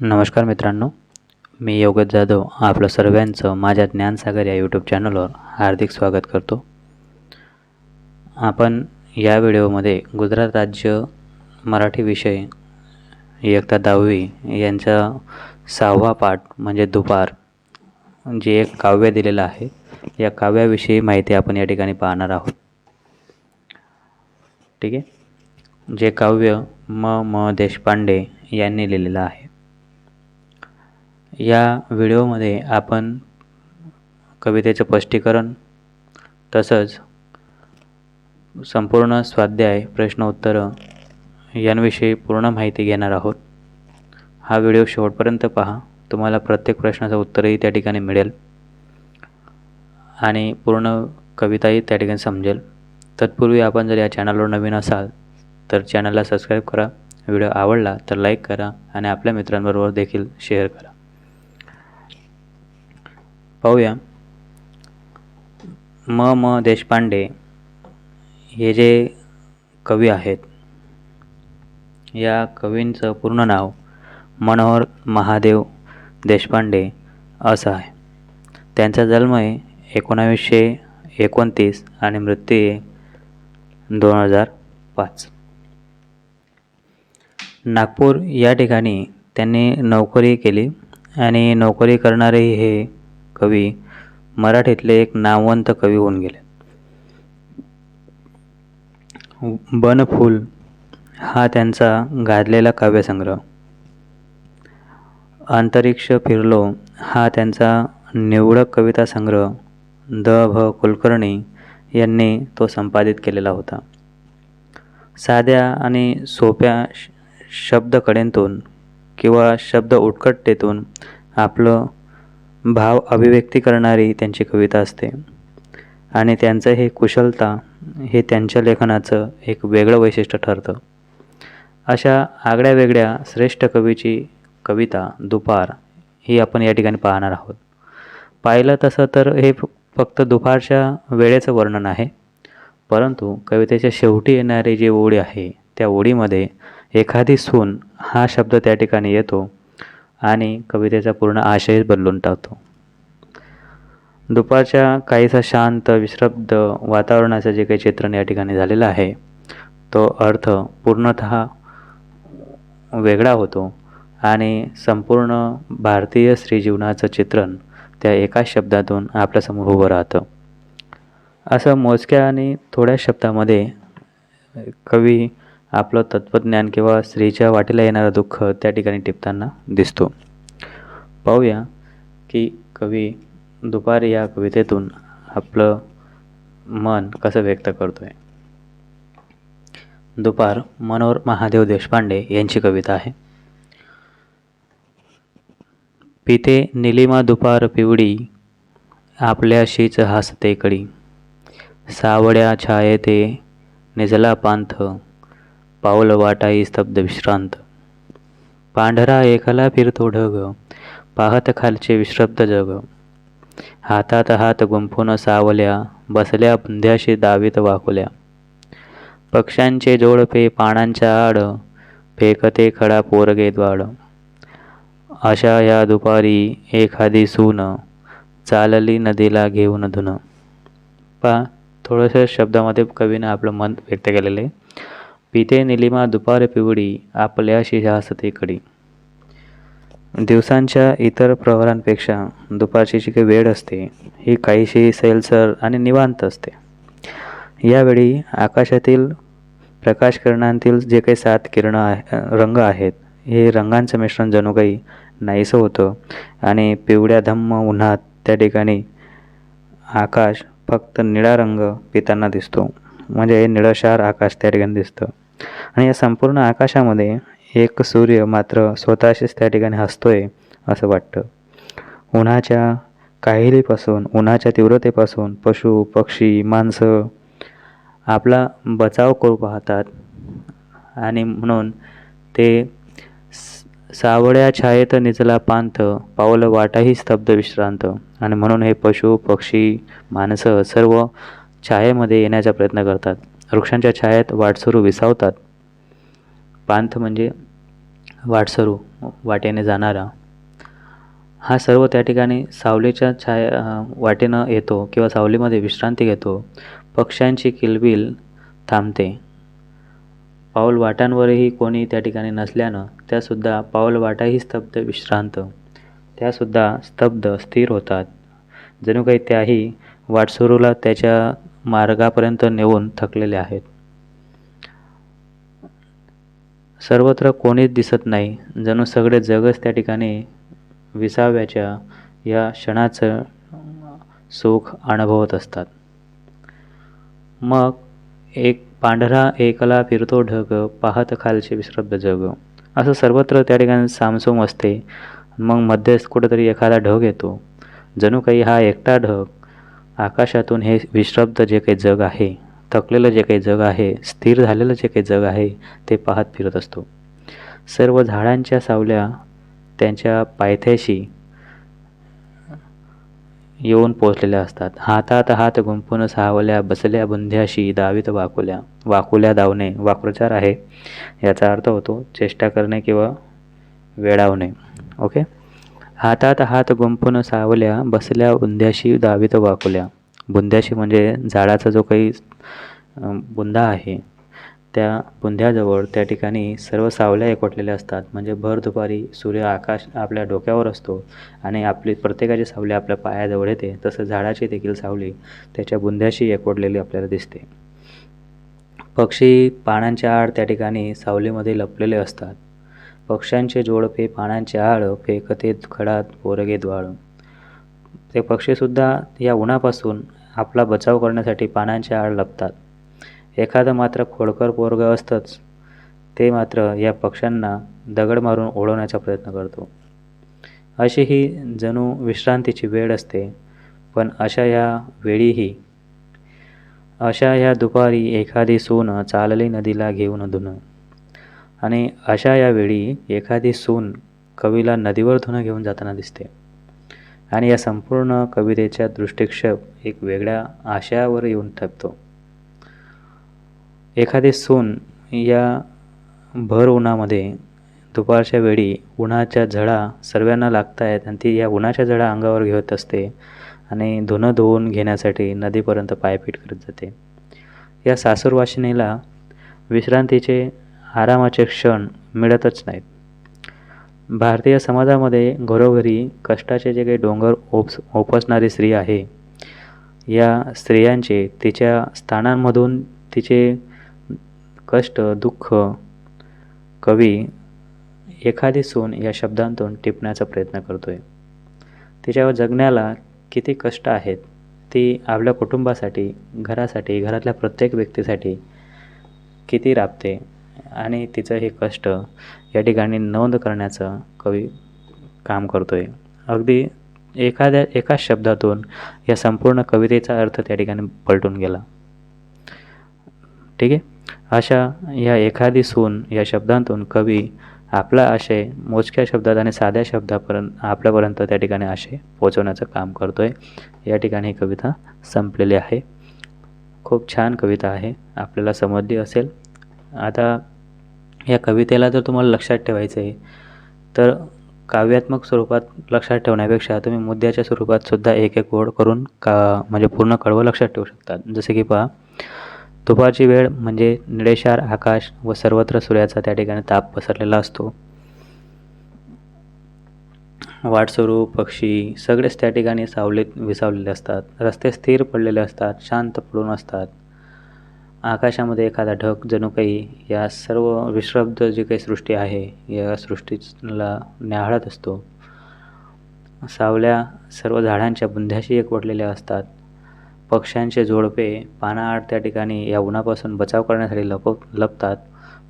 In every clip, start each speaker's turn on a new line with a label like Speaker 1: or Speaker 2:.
Speaker 1: नमस्कार मित्रांनो मी योगत जाधव आपलं सर्वांचं माझ्या ज्ञानसागर या यूट्यूब चॅनलवर हार्दिक स्वागत करतो. आपण या व्हिडिओमध्ये गुजरात राज्य मराठी विषय इयत्ता दहावी यांचा सहावा पाठ म्हणजे दुपार जे एक काव्य दिलेलं आहे या काव्याविषयी माहिती आपण या ठिकाणी पाहणार आहोत. ठीक आहे? जे काव्य म म देशपांडे यांनी लिहिलेलं आहे. या व्हिडिओमध्ये आपण कवितेचं स्पष्टीकरण तसंच संपूर्ण स्वाध्याय प्रश्न उत्तरं यांविषयी पूर्ण माहिती घेणार आहोत. हा व्हिडिओ शेवटपर्यंत पहा. तुम्हाला प्रत्येक प्रश्नाचं उत्तरही त्या ठिकाणी मिळेल. आणि पूर्ण कविताही त्या ठिकाणी समजेल. तत्पूर्वी आपण जर या चॅनलवर नवीन असाल तर चॅनलला सबस्क्राईब करा. व्हिडिओ आवडला तर लाईक करा आणि आपल्या मित्रांबरोबर देखील शेअर करा. पाहूया. म म देशपांडे हे जे कवी आहेत या कवींचं पूर्ण नाव मनोहर महादेव देशपांडे असं आहे. त्यांचा जन्म आहे एकोणावीसशे एकोणतीस आणि मृत्यू आहे दोन हजार पाच. नागपूर या ठिकाणी त्यांनी नोकरी केली आणि नोकरी करणारे हे कवी मराठीतले एक नामवंत कवी होऊन गेले. बनफूल हा त्यांचा गाजलेला काव्यसंग्रह. अंतरिक्ष फिरलो हा त्यांचा निवडक कविता संग्रह. द भ कुलकर्णी यांनी तो संपादित केलेला होता. साध्या आणि सोप्या शब्दकडेंतून किंवा शब्द उत्कटतेतून आपलं भाव अभिव्यक्ती करणारी त्यांची कविता असते. आणि त्यांचं हे कुशलता हे त्यांच्या लेखनाचं एक वेगळं वैशिष्ट्य ठरतं. अशा आगळ्या वेगळ्या श्रेष्ठ कवीची कविता दुपार ही आपण या ठिकाणी पाहणार आहोत. पाहिलं तसं तर हे फक्त दुपारच्या वेळेचं वर्णन आहे. परंतु कवितेच्या शेवटी येणारी जी ओळी आहे त्या ओळीमध्ये एखादी सून हा शब्द त्या ठिकाणी येतो. आणि कवितेचा पूर्ण आशयच बदलून टाकतो. दुपारच्या काहीसा शांत विश्रब्द वातावरणाचं जे काही चित्रण या ठिकाणी झालेलं आहे तो अर्थ पूर्णत वेगळा होतो आणि संपूर्ण भारतीय स्त्री जीवनाचं चित्रण त्या एकाच शब्दातून आपल्यासमोर उभं राहतं. असं मोजक्या आणि थोड्या शब्दामध्ये कवी आपलं तत्त्वज्ञान किंवा स्त्रीच्या वाटेला येणारं दुःख त्या ठिकाणी टिपताना दिसतो. पाहूया की कवी दुपार या कवितेतून आपलं मन कसं व्यक्त करतो आहे दुपार मनोहर महादेव देशपांडे यांची कविता आहे. पिते निलिमा दुपार पिवडी आपल्याशीच हसते कडी. सावड्या छायेते निजला पांथ पाऊल वाटाई स्तब्ध विश्रांत. पांढरा एकला फिरतो ढग पाहत खालचे विश्रब्द जग. हातात हात गुंफून सावल्या बसल्या बुंध्याशी दावीत वाकुल्या. पक्ष्यांचे जोडपे पानांच्या आड फेकते खडा पोरगे द्वाड. अशा या दुपारी एखादी सून चालली नदीला घेऊन धुन. पा थोडंसं शब्दामध्ये कवीनं आपलं मन व्यक्त केलेलं आहे. पिते निलिमा दुपार पिवडी आपल्याशी हसते कडी. दिवसांच्या इतर प्रहरांपेक्षा दुपारची जी काही वेळ असते ही काहीशी सैलसर आणि निवांत असते. यावेळी आकाशातील प्रकाशकिरणांतील जे काही सात किरणं आहे रंग आहेत हे रंगांचं मिश्रण जणू काही नाहीसं होतं आणि पिवळ्या धम्म उन्हात त्या ठिकाणी आकाश फक्त निळा रंग पिताना दिसतो. म्हणजे निळशार आकाश त्या ठिकाणी दिसतं. आणि या संपूर्ण आकाशामध्ये एक सूर्य मात्र स्वतःशीच त्या ठिकाणी हसतोय असं वाटतं. उन्हाच्या काहिलीपासून उन्हाच्या तीव्रतेपासून पशु पक्षी माणसं आपला बचाव करू पाहतात. आणि म्हणून ते सावळ्या छायेत निचला पांत पावलं वाटाही स्तब्ध विश्रांत. आणि म्हणून हे पशु पक्षी माणसं सर्व छायेमध्ये येण्याचा प्रयत्न करतात. वृक्षांच्या छायेत वाटसरू विसावतात. पांथ म्हणजे वाटसरू वाटेने जाणारा. हा सर्व त्या ठिकाणी सावलीच्या छाया वाटेनं येतो किंवा सावलीमध्ये विश्रांती घेतो. पक्ष्यांची किलबिल थांबते. पाऊल वाटांवरही कोणी त्या ठिकाणी नसल्यानं त्यासुद्धा पाऊल वाटाही स्तब्ध विश्रांत. त्यासुद्धा स्तब्ध स्थिर होतात. जणू काही त्याही वाटसरूला त्याच्या मार्गापर्यंत नेऊन थकलेले आहेत. सर्वत्र कोणीच दिसत नाही जणू सगळे जगच त्या ठिकाणी विसाव्याच्या या क्षणाचं सुख अनुभवत असतात. मग एक पांढरा एकला फिरतो ढग पाहत खालचे विश्रब्ध जग. असं सर्वत्र त्या ठिकाणी सामसूम असते. मग मध्येच कुठंतरी एखादा ढग येतो. जणू काही हा एकटा ढग आकाशातून हे विश्रब्द जे काही जग आहे थकलेलं जे काही जग आहे स्थिर झालेलं जे काही जग आहे ते पाहत फिरत असतो. सर्व झाडांच्या सावल्या त्यांच्या पायथ्याशी येऊन पोचलेल्या असतात. हातात हात गुंपून सावल्या बसल्या बुंध्याशी दावीत वाकुल्या वाकुल्या धावणे वाक्प्रचार आहे याचा अर्थ होतो चेष्टा करणे किंवा वेळावणे ओके? हातात हात गुंफून सावल्या बसल्या बुंद्याशी दावीत वाकुल्या. बुंद्याशी म्हणजे झाडाचा जो काही बुंदा आहे त्या बुंद्याजवळ त्या ठिकाणी सर्व सावल्या एकवटलेल्या असतात. म्हणजे भर दुपारी सूर्य आकाश आपल्या डोक्यावर असतो आणि आपली प्रत्येकाची सावली आपल्या पायाजवळ येते. तसं झाडाची देखील सावली त्याच्या बुंद्याशी एकवटलेली आपल्याला दिसते. पक्षी पानांच्या आड त्या ठिकाणी सावलीमध्ये लपलेले असतात. पक्ष्यांचे जोडपे पानांचे आळ फेकते खडात पोरगे द्वाळ ते पक्षीसुद्धा या उन्हापासून आपला बचाव करण्यासाठी पानांचे आळ लपतात. एखादं मात्र खोडकर पोरगं असतंच ते मात्र या पक्ष्यांना दगड मारून ओढवण्याचा प्रयत्न करतो. अशी ही जणू विश्रांतीची वेळ असते पण अशा या वेळीही अशा या दुपारी एखादी सून चालली नदीला घेऊन धुणं आणि अशा या वेळी एखादी सून कवीला नदीवर धुणं घेऊन जाताना दिसते. आणि या संपूर्ण कवितेच्या दृष्टिक्षेप एक वेगळ्या आशयावर येऊन ठेपतो एखादी सून या भर उन्हामध्ये दुपारच्या वेळी उन्हाच्या झळा सर्वांना लागत आहेत आणि ती या उन्हाच्या झळा अंगावर घेत असते आणि धुणं धुवून घेण्यासाठी नदीपर्यंत पायपीट करत जाते. या सासूरवाशिनीला विश्रांतीचे आरामाचे क्षण मिळतच नाहीत. भारतीय समाजामध्ये घरोघरी कष्टाचे जे काही डोंगर ओपस ओपसणारी स्त्री आहे या स्त्रियांचे तिच्या स्थानांमधून तिचे कष्ट दुःख कवी एखादी सून या शब्दांतून टिपण्याचा प्रयत्न करतोय. तिच्यावर जगण्याला किती कष्ट आहेत ती आपल्या कुटुंबासाठी घरासाठी घरातल्या प्रत्येक व्यक्तीसाठी किती राबते आणि तिचं हे कष्ट या ठिकाणी नोंद करण्याचं कवी काम करतो आहे अगदी एखाद्या एकाच शब्दातून या संपूर्ण कवितेचा अर्थ त्या ठिकाणी पलटून गेला. ठीक आहे? अशा या एखादी सून या शब्दांतून कवी आपला आशय मोजक्या शब्दात आणि साध्या शब्दापर्यंत आपल्यापर्यंत त्या ठिकाणी आशय पोचवण्याचं काम करतो आहे या ठिकाणी ही कविता संपलेली आहे. खूप छान कविता आहे. आपल्याला समजली असेल. आता या कवितेला जर तुम्हाला लक्षात ठेवायचं आहे तर काव्यात्मक स्वरूपात लक्षात ठेवण्यापेक्षा तुम्ही मुद्द्याच्या स्वरूपात सुद्धा एक एक ओळ करून का म्हणजे पूर्ण कडवं लक्षात ठेवू शकतात. जसे की पहा दुपारची वेळ म्हणजे निळेशार आकाश व सर्वत्र सूर्याचा त्या ठिकाणी ताप पसरलेला असतो. वाटसरू पक्षी सगळेच त्या ठिकाणी सावलीत विसावलेले असतात. रस्ते स्थिर पडलेले असतात शांत पडून असतात. आकाशामध्ये एखादा ढग जणू काही या सर्व विश्रब्द जी काही सृष्टी आहे या सृष्टीला न्याहाळत असतो. सावल्या सर्व झाडांच्या बुंध्याशी एकवटलेल्या असतात. पक्ष्यांचे जोडपे पानाआड त्या ठिकाणी या उन्हापासून बचाव करण्यासाठी लप लपतात.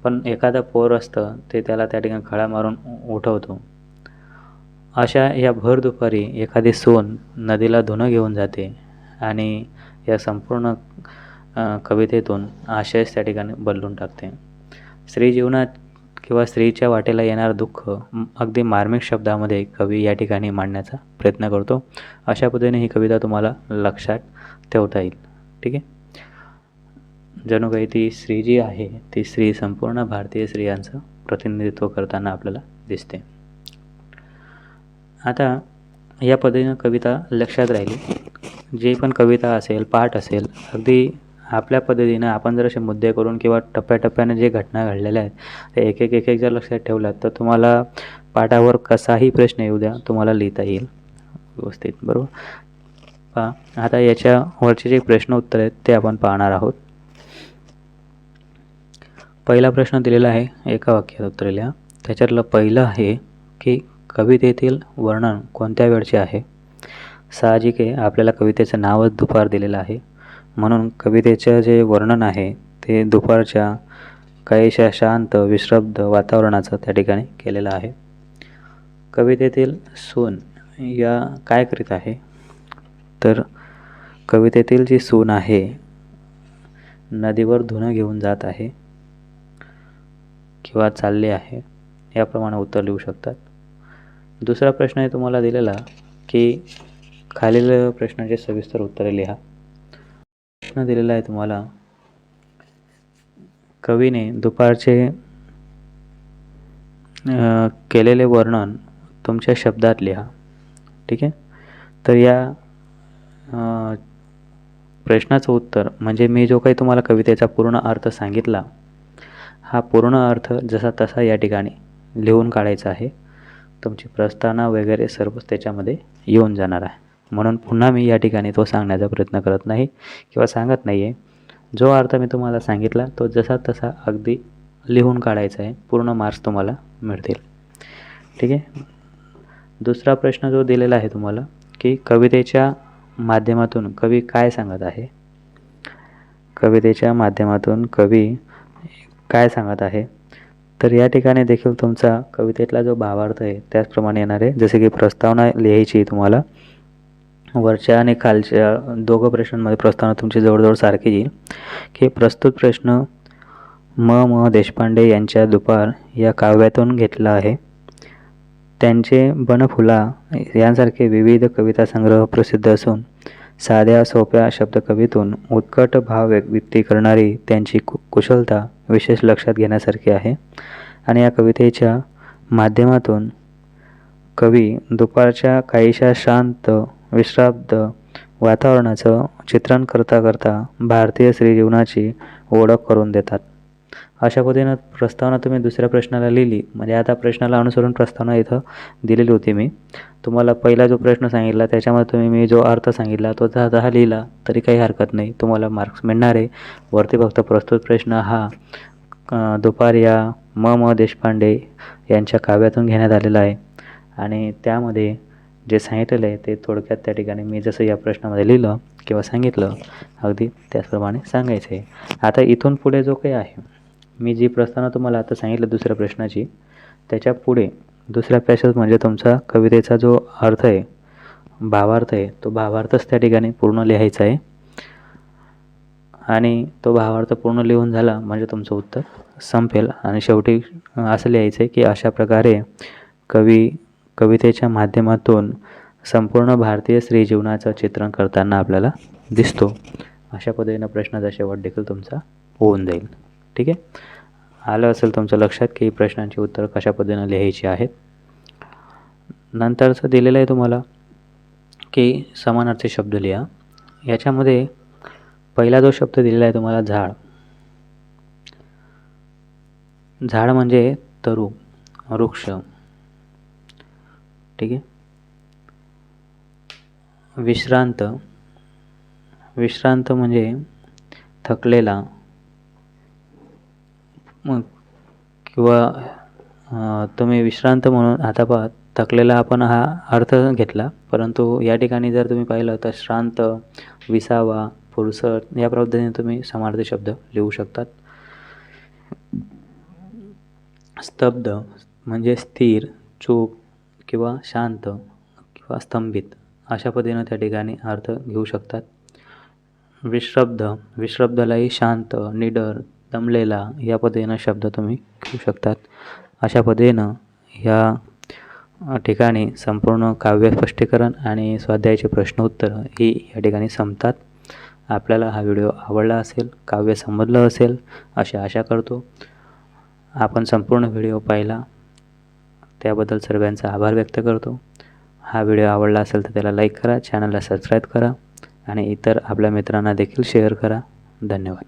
Speaker 1: पण एखादं पोर असतं ते त्याला त्या ठिकाणी खळा मारून उठवतो. अशा या भर दुपारी एखादी सोन नदीला धुणं घेऊन जाते आणि या संपूर्ण कवितेतून आशयच त्या ठिकाणी बदलून टाकते. स्त्री जीवनात किंवा स्त्रीच्या वाटेला येणारं दुःख अगदी मार्मिक शब्दामध्ये कवी या ठिकाणी मांडण्याचा प्रयत्न करतो. अशा पद्धतीने ही कविता तुम्हाला लक्षात ठेवता येईल. ठीक आहे? जणू काही ती स्त्री जी आहे ती स्त्री संपूर्ण भारतीय स्त्रियांचं प्रतिनिधित्व करताना आपल्याला दिसते. आता या पद्धतीनं कविता लक्षात राहिली. जे पण कविता असेल पाठ असेल अगदी आपल्या पद्धतीनं आपण जर असे मुद्दे करून किंवा टप्प्याटप्प्याने जे घटना घडलेल्या आहेत ते एक एक एक एक जर लक्षात ठेवलात तर तुम्हाला पाठावर कसाही प्रश्न येऊ द्या तुम्हाला लिहिता येईल. व्यवस्थित बरोबर? पहा आता याच्यावरचे जे प्रश्न उत्तर आहेत ते आपण पाहणार आहोत. पहिला प्रश्न दिलेला आहे एका वाक्यात उत्तर लिहा. त्याच्यातलं पहिलं आहे की कवितेतील वर्णन कोणत्या वेळचे आहे? साहजिक आहे आपल्याला कवितेचं नावच दुपार दिलेलं आहे. म्हणून कवितेचं जे वर्णन आहे ते दुपारच्या काहीशा शांत विश्रब्द वातावरणाचं त्या ठिकाणी केलेलं आहे. कवितेतील सून या काय करीत आहे? तर कवितेतील जी सून आहे नदीवर धुणं घेऊन जात आहे किंवा चालले आहे याप्रमाणे उत्तर लिहू शकतात. दुसरा प्रश्न आहे तुम्हाला दिलेला की खालील प्रश्नाचे सविस्तर उत्तरे लिहा. प्रश्न दिलेला आहे तुम्हाला. कवीने दुपारचे केलेले वर्णन तुमच्या शब्दात लिहा. ठीक आहे? तर या प्रश्नाचं उत्तर म्हणजे मी जो काही तुम्हाला कवितेचा पूर्ण अर्थ सांगितला हा पूर्ण अर्थ जसा तसा या ठिकाणी लिहून काढायचा आहे. तुमची प्रस्तावना वगैरे सर्वच त्याच्यामध्ये येऊन जाणार आहे. म्हणून पुन्हा मी या ठिकाणी तो सांगण्याचा प्रयत्न करत नाही किंवा सांगत नाही आहे जो अर्थ मी तुम्हाला सांगितला तो जसा तसा अगदी लिहून काढायचा आहे. पूर्ण मार्क्स तुम्हाला मिळतील. ठीक आहे? दुसरा प्रश्न जो दिलेला आहे तुम्हाला की कवितेच्या माध्यमातून कवी काय सांगत आहे? कवितेच्या माध्यमातून कवी काय सांगत आहे? तर या ठिकाणी देखील तुमचा कवितेतला जो भावार्थ आहे त्याचप्रमाणे येणार आहे. जसे की प्रस्तावना लिहायची तुम्हाला. वरच्या आणि खालच्या दोघं प्रश्नांमध्ये प्रस्तावना तुमची जवळजवळ सारखी येईल. की प्रस्तुत प्रश्न म म देशपांडे यांच्या दुपार या काव्यातून घेतला आहे. त्यांचे बनफुला यांसारखे विविध कविता संग्रह प्रसिद्ध असून साध्या सोप्या शब्दकवीतून उत्कट भाव व्यक्ती करणारी त्यांची कु कुशलता विशेष लक्षात घेण्यासारखी आहे. आणि या कवितेच्या माध्यमातून कवी दुपारच्या काहीशा शांत विश्राब्द वातावरणाचं चित्रण करता करता भारतीय स्त्री जीवनाची ओळख करून देतात. अशा पद्धतीनं प्रस्तावना तुम्ही दुसऱ्या प्रश्नाला लिहिली. म्हणजे आता प्रश्नाला अनुसरून प्रस्तावना इथं दिलेली होती मी. तुम्हाला पहिला जो प्रश्न सांगितला त्याच्यामध्ये तुम्ही मी जो अर्थ सांगितला तो जहा हा लिहिला तरी काही हरकत नाही. तुम्हाला मार्क्स मिळणार. आहे वरती फक्त प्रस्तुत प्रश्न हा दुपार या म. म. देशपांडे यांच्या काव्यातून घेण्यात आलेला आहे. आणि त्यामध्ये जे सांगितलेलं आहे ते थोडक्यात त्या ठिकाणी मी जसं या प्रश्नामध्ये लिहिलं किंवा सांगितलं अगदी त्याचप्रमाणे सांगायचं आहे. आता इथून पुढे जो काही आहे मी जी प्रस्तावना तुम्हाला आता सांगितलं दुसऱ्या प्रश्नाची त्याच्या पुढे दुसऱ्या पॅसेज म्हणजे तुमचा कवितेचा जो अर्थ आहे भावार्थ आहे तो भावार्थच त्या ठिकाणी पूर्ण लिहायचा आहे. आणि तो भावार्थ पूर्ण लिहून झाला म्हणजे तुमचं उत्तर संपेल. आणि शेवटी असं लिहायचं आहे की अशा प्रकारे कवी कवितेच्या माध्यमातून संपूर्ण भारतीय स्त्री जीवनाचं चित्रण करताना आपल्याला दिसतो. अशा पद्धतीनं प्रश्नाचा शेवट देखील तुमचा होऊन जाईल. ठीक आहे? आलं असेल तुमच्या लक्षात की प्रश्नांची उत्तर कशा पद्धतीनं लिहायची आहेत? नंतरचं दिलेलं आहे तुम्हाला की समानार्थी शब्द लिहा. याच्यामध्ये पहिला जो शब्द दिलेला आहे तुम्हाला झाड. झाड म्हणजे तरू वृक्ष. ठीक आहे? विश्रांत. विश्रांत म्हणजे थकलेला मग किंवा तुम्ही विश्रांत म्हणून आता पहा थकलेला आपण हा अर्थ घेतला परंतु या ठिकाणी जर तुम्ही पाहिलं तर श्रांत विसावा फुरसट या पद्धतीने तुम्ही समार्थ शब्द लिहू शकतात. स्तब्ध म्हणजे स्थिर चूप किंवा शांत किंवा स्तंभित अशा पद्धतीनं त्या ठिकाणी अर्थ घेऊ शकतात. विश्रब्द विश्रब्दालाही शांत निडर दमलेला या पद्धतीनं शब्द तुम्ही घेऊ शकतात. अशा पद्धतीनं ह्या ठिकाणी संपूर्ण काव्य स्पष्टीकरण आणि स्वाध्यायाचे प्रश्न उत्तर ही या ठिकाणी संपतात. आपल्याला हा व्हिडिओ आवडला असेल काव्य समजलं असेल अशी आशा करतो. आपण संपूर्ण व्हिडिओ पाहिला त्याबद्दल सर्वांचा आभार व्यक्त करतो. हा व्हिडिओ आवडला असेल तर त्याला लाईक करा चॅनलला सबस्क्राईब करा आणि इतर आपल्या मित्रांना देखील शेअर करा. धन्यवाद.